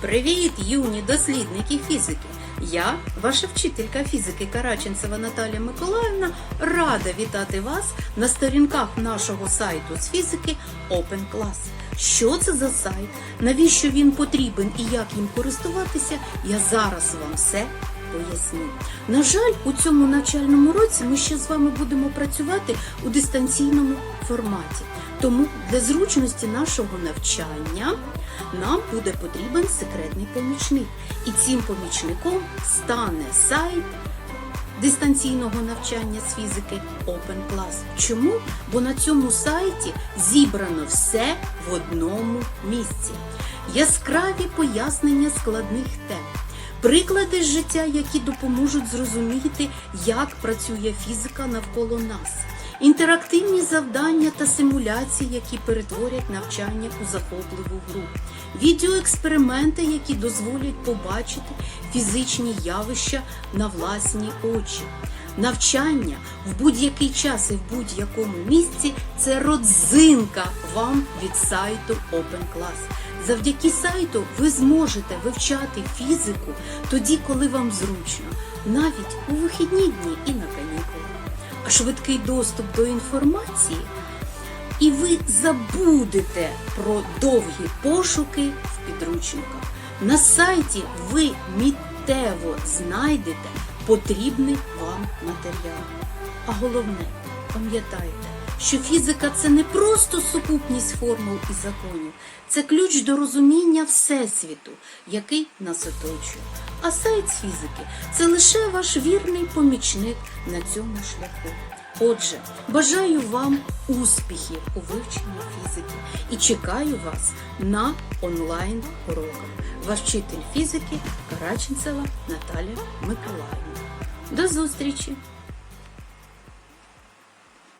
Привіт, юні дослідники фізики! Я, ваша вчителька фізики Караченцева Наталія Миколаївна, рада вітати вас на сторінках нашого сайту з фізики Open Class. Що це за сайт? Навіщо він потрібен і як їм користуватися? Я зараз вам все поясню. На жаль, у цьому навчальному році ми ще з вами будемо працювати у дистанційному форматі. Тому для зручності нашого навчання нам буде потрібен секретний помічник. І цим помічником стане сайт дистанційного навчання з фізики Open Class. Чому? Бо на цьому сайті зібрано все в одному місці. Яскраві пояснення складних тем. Приклади з життя, які допоможуть зрозуміти, як працює фізика навколо нас, інтерактивні завдання та симуляції, які перетворять навчання у захопливу гру, відеоексперименти, які дозволять побачити фізичні явища на власні очі. Навчання в будь-який час і в будь-якому місці це родзинка вам від сайту Open Class. Завдяки сайту ви зможете вивчати фізику тоді, коли вам зручно, навіть у вихідні дні і на канікулах. А швидкий доступ до інформації, і ви забудете про довгі пошуки в підручниках. На сайті ви миттєво знайдете потрібний вам матеріал. А головне, пам'ятайте, що фізика це не просто сукупність формул і законів, це ключ до розуміння Всесвіту, який нас оточує. А сайт фізики це лише ваш вірний помічник на цьому шляху. Отже, бажаю вам успіхів у вивченні фізики і чекаю вас на онлайн уроках. Ваш вчитель фізики Караченцева Наталя Миколаївна. До зустрічі!